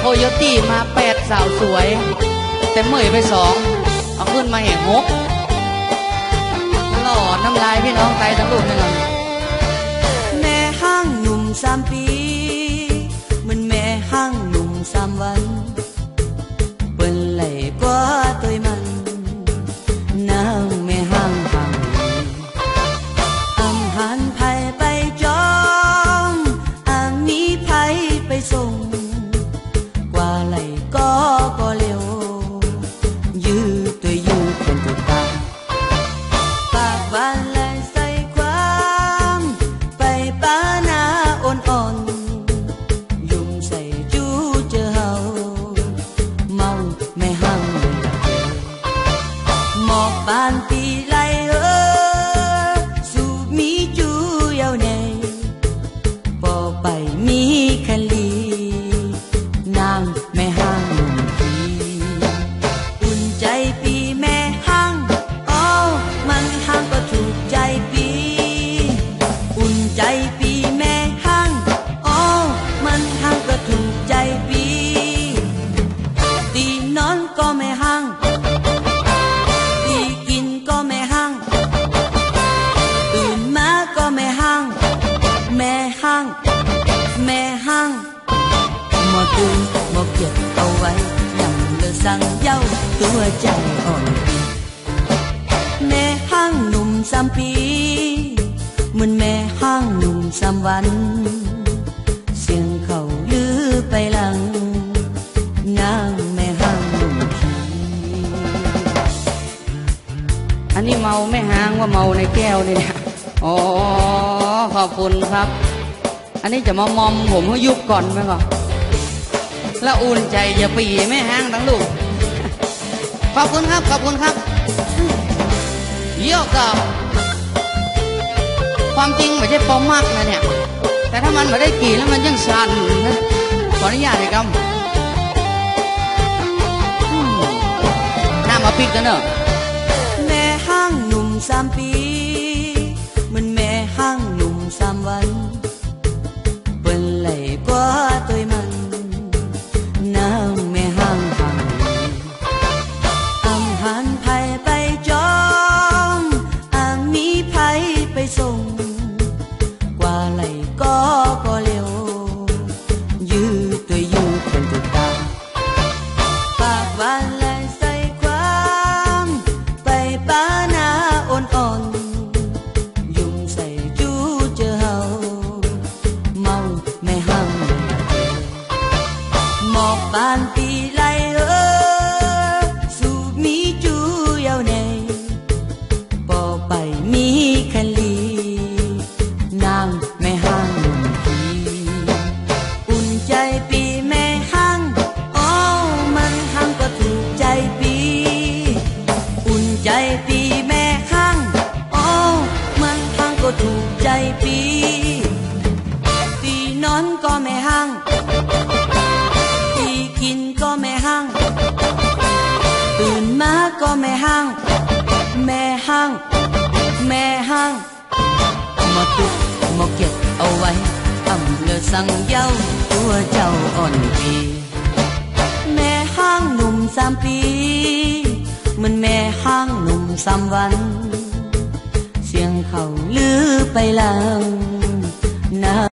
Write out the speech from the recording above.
โคโยตี้มาแปดสาวสวย แต่เมื่อยไปสองเอาขึ้นมาแห่งหกหล่อน้ำลายพี่น้องไตทั้งลูกนี่ก่อน ใจปีแม่ห้างโอ้มันห้างก็ถูกใจปีตีนอนก็ไม่ห้างตีกินก็ไม่ห้างตื่นมาก็ไม่ห้างแม่ห้างแม่ห้างหมอตื่นหมอเก็บเอาไว้ยังเลอสั่งเย้าตัวใจอ่อนปีแม่ห้างหนุ่มสามปีเหมือนแม่ ห้างหนุ่มสามวัน เสียงเขาลือไปหลัง นางแม่ห้างหนุ่มทีอันนี้เมาไม่ห้างว่าเมาในแก้วเนี่ยอ๋อขอบคุณครับ อันนี้จะมามอมผมให้ยุบก่อนไหมก่อนแล้วอุ่นใจอย่าปีไม่ห้างทั้งลูก ขอบคุณครับ ขอบคุณครับ เยี่ยกับ ความจริงไม่ใช่ปอมมากนะเนี่ย แต่ถ้ามันไม่ได้กี่แล้วมันยังสั่นนะขออนุญาตเลยครับหน้ำมาปิดกันเนอะ ปีตีนอนก็ไม่ห้างตีกินก็ไม่ห้างตื่นมาก็ไม่ห้างแม่ห้างแม่ห้างมาตุกมาเก็บเอาไว้อำเลอสั่งเย้าตัวเจ้าอ่อนปีแม่ห้างหนุ่มสามปีเหมันแม่ห้างหนุ่มสามวัน เสียงเขาลือไปแล้วนะ